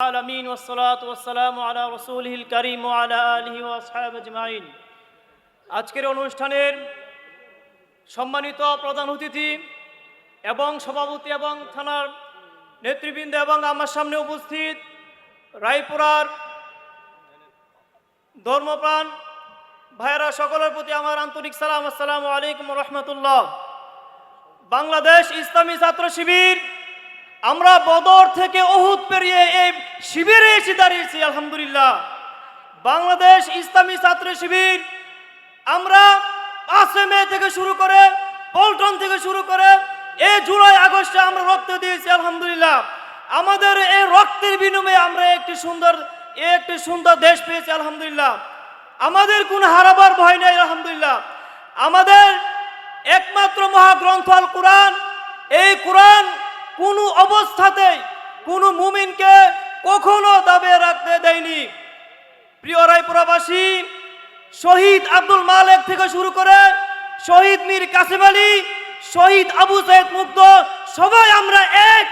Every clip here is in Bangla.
العالمين والصلاة والسلام على رسوله الكريم وعلى آله وأصحابه أجمعين আজকের অনুষ্ঠানের সম্মানিত প্রধান অতিথি এবং সভাপতি এবং থানার নেতৃবৃন্দ এবং আমার সামনে উপস্থিত রায়পুরার ধর্মপ্রাণ ভাইয়েরা সকলের প্রতি আমার আন্তরিক সালাম আসসালামু আলাইকুম রহমতুল্লাহ বাংলাদেশ ইসলামী ছাত্র শিবির আমরা বদর থেকে অহুদ পেরিয়ে এই শিবিরে এসে দাঁড়িয়েছি, আলহামদুলিল্লাহ। বাংলাদেশ ইসলামী ছাত্র শিবির, আমরা পাঁচই মে থেকে শুরু করে পল্টন থেকে শুরু করে এই জুলাই, আগস্টে আমরা রক্ত দিয়েছি, আলহামদুলিল্লাহ। আমাদের এই রক্তের বিনিময়ে আমরা একটি সুন্দর একটি সুন্দর দেশ পেয়েছি, আলহামদুলিল্লাহ। আমাদের কোন হারাবার ভয় নেই, আলহামদুলিল্লাহ। আমাদের একমাত্র মহাগ্রন্থ আল কোরআন এই কোরআন কোনো অবস্থাতেই কোনো মুমিনকে কখনো দাবে রাখতে দেয়নি। প্রিয় রায়পুরাবাসী, শহীদ আব্দুল মালেক থেকে শুরু করে শহীদ মীর কাসিম আলী, শহীদ আবু সাইদ মুগ্ধ সবাই আমরা এক।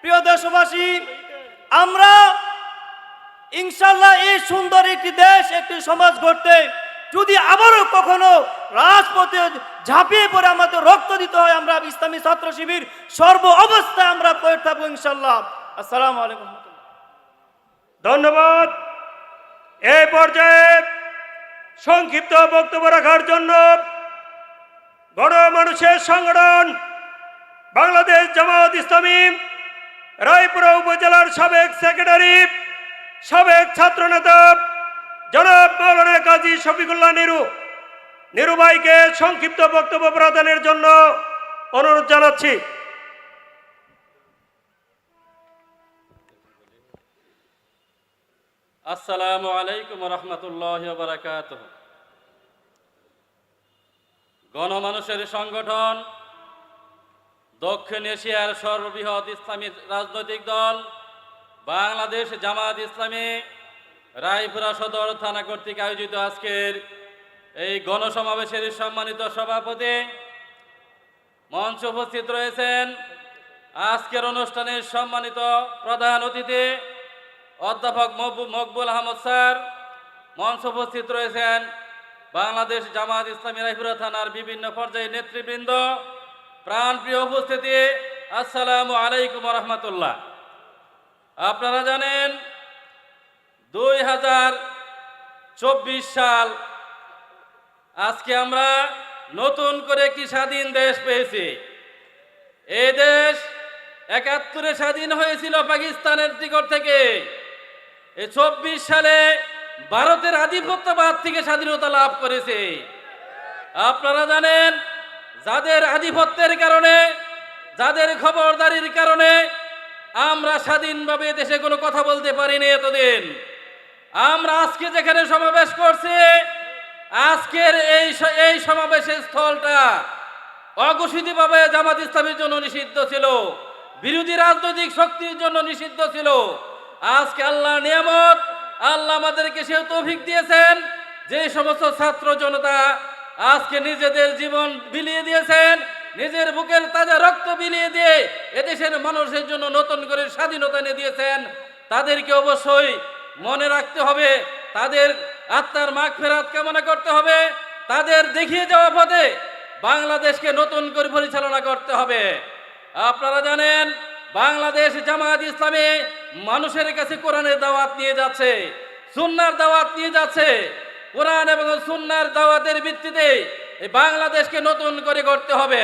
প্রিয় দেশবাসী, আমরা ইনশাল্লাহ এই সুন্দর একটি দেশ, একটি সমাজ গড়তে যদি আবারও কখনো রাজপথে ঝাঁপিয়ে পড়ে আমাদের রক্ত দিতে হয়, আমরা ইসলামী ছাত্র শিবির সর্ব অবস্থায় আমরা পড়ে থাকব ইনশাল্লাহ আসসালামু আলাইকুম। ধন্যবাদ। এই পর্যায়ে সংক্ষিপ্ত বক্তব্য রাখার জন্য বড় মানুষের সংগঠন বাংলাদেশ জামাত ইসলামী রায়পুরা উপজেলার সাবেক সেক্রেটারি, সাবেক ছাত্রনেতা জনাব মৌলানা কাজী শফিকুল্লাহ নিরু নিরু ভাইকে সংক্ষিপ্ত বক্তব্য প্রদানের জন্য অনুরোধ জানাচ্ছি। আসসালামু আলাইকুম রহমতুল্লাহ বারাকাত গণমানুষের সংগঠন দক্ষিণ এশিয়ার সর্ববৃহৎ ইসলামী রাজনৈতিক দল বাংলাদেশ জামাত ইসলামী রায়পুরা সদর থানা কর্তৃক আয়োজিত আজকের এই গণসমাবেশের সম্মানিত সভাপতি মঞ্চ উপস্থিত রয়েছেন। আজকের অনুষ্ঠানের সম্মানিত প্রধান অতিথি অধ্যাপক মকবুল আহমদ স্যার। মঞ্চ উপস্থিত রয়েছেন বাংলাদেশ জামাত ইসলামী রায়পুরা থানার বিভিন্ন পর্যায়ে নেতৃবৃন্দ। প্রাণপ্রিয় উপস্থিতি, আসসালামু আলাইকুম রহমতুল্লাহ আপনারা জানেন, দুই হাজার চব্বিশ সাল আজকে আমরা নতুন করে কি স্বাধীন দেশ পেয়েছি। এই দেশ একাত্তরে স্বাধীন হয়েছিল পাকিস্তানের নিকট থেকে। এই চব্বিশ সালে ভারতের আধিপত্যবাদ থেকে স্বাধীনতা লাভ করেছে। আপনারা জানেন, যাদের আধিপত্যের কারণে, যাদের খবরদারির কারণে আমরা স্বাধীনভাবে দেশে কোনো কথা বলতে পারিনি এতদিন। আমরা আজকে যেখানে সমাবেশ করছি আজকের এই এই সমাবেশের স্থলটা অঘোষিতভাবে জামাত ইসলামের জন্য নিষিদ্ধ ছিল। বিরোধী রাজনৈতিক শক্তির জন্য নিষিদ্ধ ছিল। আজকে আল্লাহ নিয়ামত, আল্লাহ আমাদেরকে সেও তৌফিক দিয়েছেন। যে সমস্ত ছাত্র জনতা আজকে নিজেদের জীবন বিলিয়ে দিয়েছেন, নিজের বুকের তাজা রক্ত বিলিয়ে দিয়ে এদেশের মানুষের জন্য নতুন করে স্বাধীনতা এনে দিয়েছেন। তাদেরকে অবশ্যই মনে রাখতে হবে, তাদের আত্মার মাগ ফেরাত কামনা করতে হবে। তাদের দেখিয়ে যাওয়া পথে বাংলাদেশকে নতুন করে পরিচালনা করতে হবে। আপনারা জানেন, বাংলাদেশ জামায়াত ইসলামী মানুষের কাছে কোরআনের দাওয়াত নিয়ে যাচ্ছে সুন্নার দাওয়াত নিয়ে যাচ্ছে। কোরআন এবং সুন্নার দাওয়াতের ভিত্তিতে বাংলাদেশকে নতুন করে করতে হবে।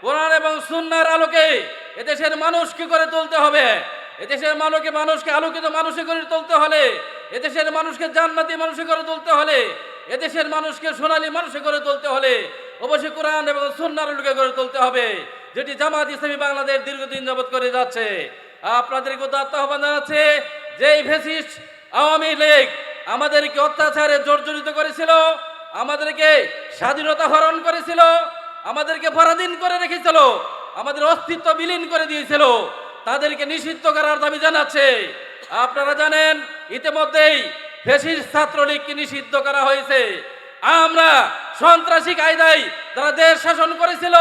কোরআন এবং সুন্নার আলোকে এদেশের মানুষকে করে তুলতে হবে। এদেশের মানুষকে মানুষকে আলোকিত মানুষে করে তুলতে হলে, এদেশের মানুষকে জান্নাতি মানুষে করে তুলতে হলে, এদেশের মানুষকে সোনালী মানুষে করে তুলতে হলে অবশ্যই কোরআন এবং সুন্নার আলোকে করে তুলতে হবে, যেটি জামাত ইসলামী বাংলাদেশ দীর্ঘদিন যাবৎ করে যাচ্ছে। আপনাদেরকে উদাত্ত আহ্বান জানাচ্ছে, যেই ফেসিস্ট আওয়ামী লীগ আমাদেরকে অত্যাচারে জর্জরিত করেছিল, আমাদেরকে স্বাধীনতা হরণ করেছিল, আমাদেরকে পরাধীন করে রেখেছিল, আমাদের অস্তিত্ব বিলীন করে দিয়েছিল তাদেরকে নিষিদ্ধ করার দাবি জানাচ্ছে। আপনারা জানেন, ইতিমধ্যেই ফেসিস ছাত্রলীগকে নিষিদ্ধ করা হয়েছে। আমরা সন্ত্রাসী কায়দায় যারা দেশ শাসন করেছিল,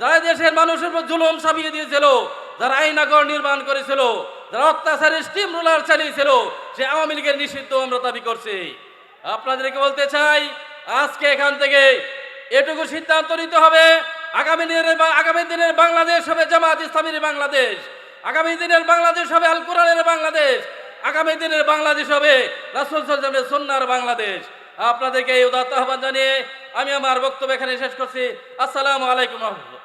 যারা দেশের মানুষের উপর জুলুম সাবিয়ে দিয়েছিল, যারা আইনাগর নির্মাণ করেছিল, যারা অত্যাচারের স্টিম রোলার চালিয়েছিল, সে আওয়ামী লীগের নিষিদ্ধ আমরা দাবি করছি। আপনাদেরকে বলতে চাই, আজকে এখান থেকে এটুকু সিদ্ধান্ত নিতে হবে, আগামী দিনের আগামী দিনের বাংলাদেশ হবে জামাত ইসলামীর বাংলাদেশ। আগামী দিনের বাংলাদেশ হবে আল কোরআনের বাংলাদেশ। আগামী দিনের বাংলাদেশ হবে রাসুলের সন্ন্যার বাংলাদেশ। আপনাদেরকে এই উদাত্ত আহ্বান জানিয়ে আমি আমার বক্তব্য এখানে শেষ করছি। আসসালামু আলাইকুম রহমতুল্লাহ।